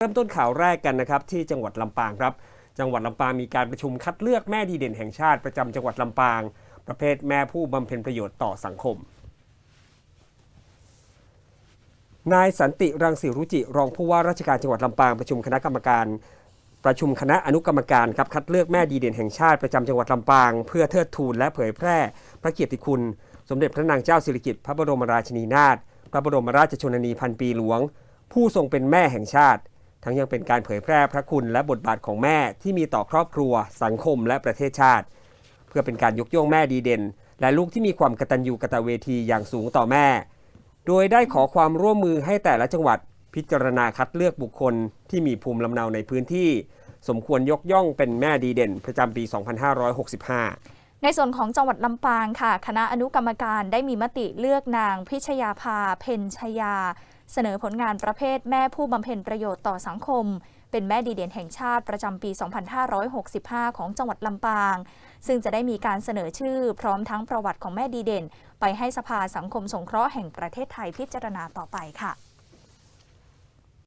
เริ่มต้นข่าวแรกกันนะครับที่จังหวัดลำปางครับ จังหวัดลำปางมีการประชุมคัดเลือกแม่ดีเด่นแห่งชาติประจำจังหวัดลำปาง ประเภทแม่ผู้บำเพ็ญประโยชน์ต่อสังคม นายสันติรังสีรุจิ รองผู้ว่าราชการจังหวัดลำปางประชุมคณะกรรมการ ประชุมคณะอนุกรรมการครับคัดเลือกแม่ดีเด่นแห่งชาติประจำจังหวัดลำปาง เพื่อเทิดทูนและเผยแพร่ พระเกียรติคุณ สมเด็จพระนางเจ้าสิริกิติ์พระบรมราชินีนาถพระบรมราชชนนีพันปีหลวง ผู้ทรงเป็นแม่แห่งชาติ ทั้งยังเป็นการเผยแพร่พระคุณและบทบาทของแม่ที่มีต่อครอบครัว สังคมและประเทศชาติ เพื่อเป็นการยกย่องแม่ดีเด่น และลูกที่มีความกตัญญูกตเวทีอย่างสูงต่อแม่ โดยได้ขอความร่วมมือให้แต่ละจังหวัด พิจารณาคัดเลือกบุคคลที่มีภูมิลำเนาในพื้นที่ สมควรยกย่องเป็นแม่ดีเด่น ประจำปี 2565ในส่วนของจังหวัดลำปางค่ะ คณะอนุกรรมการได้มีมติเลือกนางพิชยาภา เพนชยา เสนอผลงานประเภทแม่ผู้บำเพ็ญประโยชน์ต่อสังคม เป็นแม่ดีเด่นแห่งชาติประจำปี 2565 ของจังหวัดลำปาง ซึ่งจะได้มีการเสนอชื่อพร้อมทั้งประวัติของแม่ดีเด่น ไปให้สภาสังคมสงเคราะห์แห่งประเทศไทยพิจารณาต่อไปค่ะ